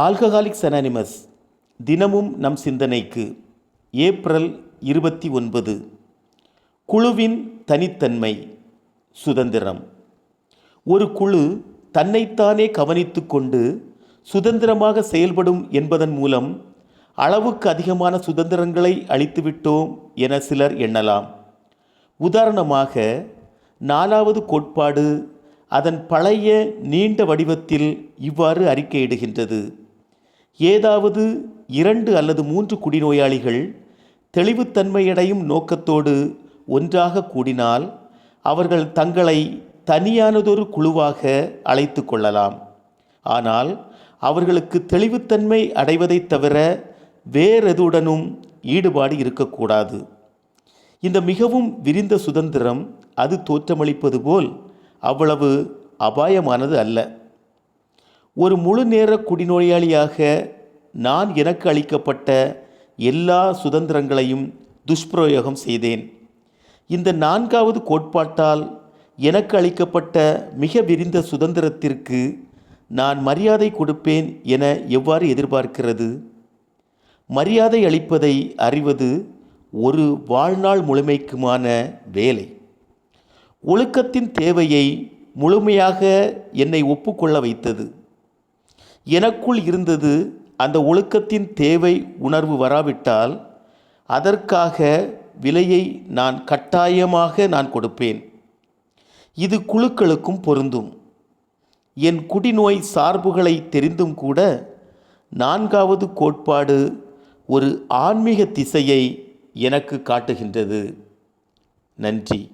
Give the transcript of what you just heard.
Alcoholics anonymous தினமும் நம் சிந்தனைக்கு ஏப்ரல் இருபத்தி ஒன்பது. குழுவின் தனித்தன்மை சுதந்திரம். ஒரு குழு தன்னைத்தானே கவனித்து கொண்டு சுதந்திரமாக செயல்படும் என்பதன் மூலம் அளவுக்கு அதிகமான சுதந்திரங்களை அளித்துவிட்டோம் என சிலர் எண்ணலாம். உதாரணமாக நாலாவது கோட்பாடு அதன் பழைய நீண்ட வடிவத்தில் இவ்வாறு அறிக்கையிடுகின்றது. ஏதாவது இரண்டு அல்லது மூன்று குடிநோயாளிகள் தெளிவுத்தன்மையடையும் நோக்கத்தோடு ஒன்றாக கூடினால் அவர்கள் தங்களை தனியானதொரு குழுவாக அழைத்து கொள்ளலாம். ஆனால் அவர்களுக்கு தெளிவுத்தன்மை அடைவதைத் தவிர வேறெதுடனும் ஈடுபாடு இருக்கக்கூடாது. இந்த மிகவும் விரிந்த சுதந்திரம் அது தோற்றமளிப்பது போல் அவ்வளவு அபாயமானது அல்ல. ஒரு முழு நேர குடிநோயாளியாக நான் எனக்கு அளிக்கப்பட்ட எல்லா சுதந்திரங்களையும் துஷ்பிரயோகம் செய்தேன். இந்த நான்காவது கோட்பாட்டால் எனக்கு அளிக்கப்பட்ட மிக விரிந்த சுதந்திரத்திற்கு நான் மரியாதை கொடுப்பேன் என எவ்வாறு எதிர்பார்க்கிறது? மரியாதை அளிப்பதை அறிவது ஒரு வாழ்நாள் முழுமைக்குமான வேலை. ஒழுக்கத்தின் தேவையை முழுமையாக என்னை ஒப்புக்கொள்ள வைத்தது. எனக்குள் இருந்தது அந்த ஒழுக்கத்தின் தேவை உணர்வு வராவிட்டால் அதற்காக விலையை நான் கட்டாயமாக நான் கொடுப்பேன். இது குழுக்களுக்கும் பொருந்தும். என் குடிநோய் சார்புகளை தெரிந்தும் கூட நான்காவது கோட்பாடு ஒரு ஆன்மீக திசையை எனக்கு காட்டுகின்றது. நன்றி.